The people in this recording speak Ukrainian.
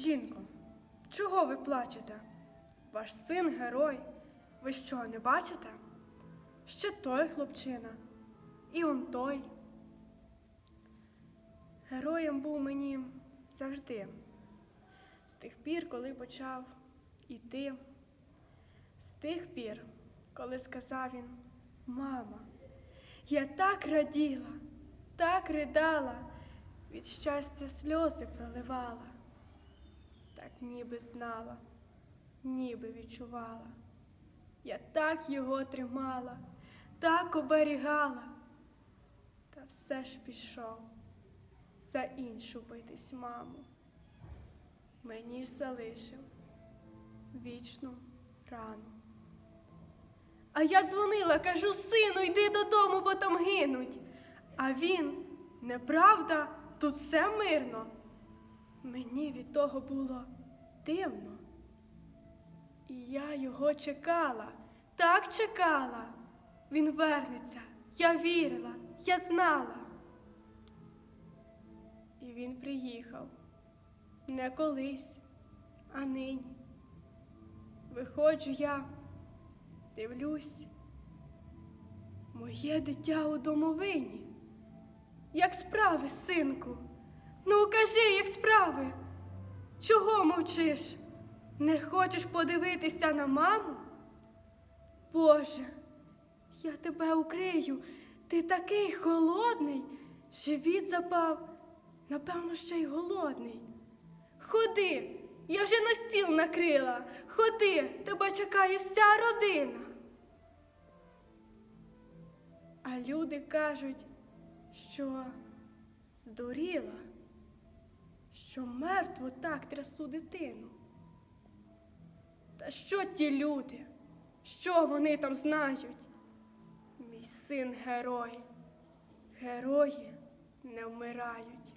Жінко, чого ви плачете? Ваш син герой. Ви що, не бачите? Ще той хлопчина, і он той. Героєм був мені завжди. З тих пір, коли почав іти, з тих пір, коли сказав він, мама, я так раділа, так ридала, від щастя сльози проливала, так ніби знала, ніби відчувала. Я так його тримала, так оберігала, та все ж пішов за іншу битись маму. Мені ж залишив вічну рану. А я дзвонила, кажу, сину, йди додому, бо там гинуть. А він, неправда, тут все мирно. Мені від того було дивно. І я його чекала, так чекала. Він вернеться, я вірила, я знала. І він приїхав не колись, а нині. Виходжу я, дивлюсь, моє дитя у домовині. Як справи, синку? Ну, кажи, як справи? Чого мовчиш? Не хочеш подивитися на маму? Боже, я тебе укрию, ти такий холодний, живіт запав, напевно, ще й голодний. Ходи, я вже на стіл накрила. Ходи, тебе чекає вся родина. А люди кажуть, що здуріла, що мертво так трясу дитину. Та що ті люди? Що вони там знають? Мій син герой. Герої не вмирають.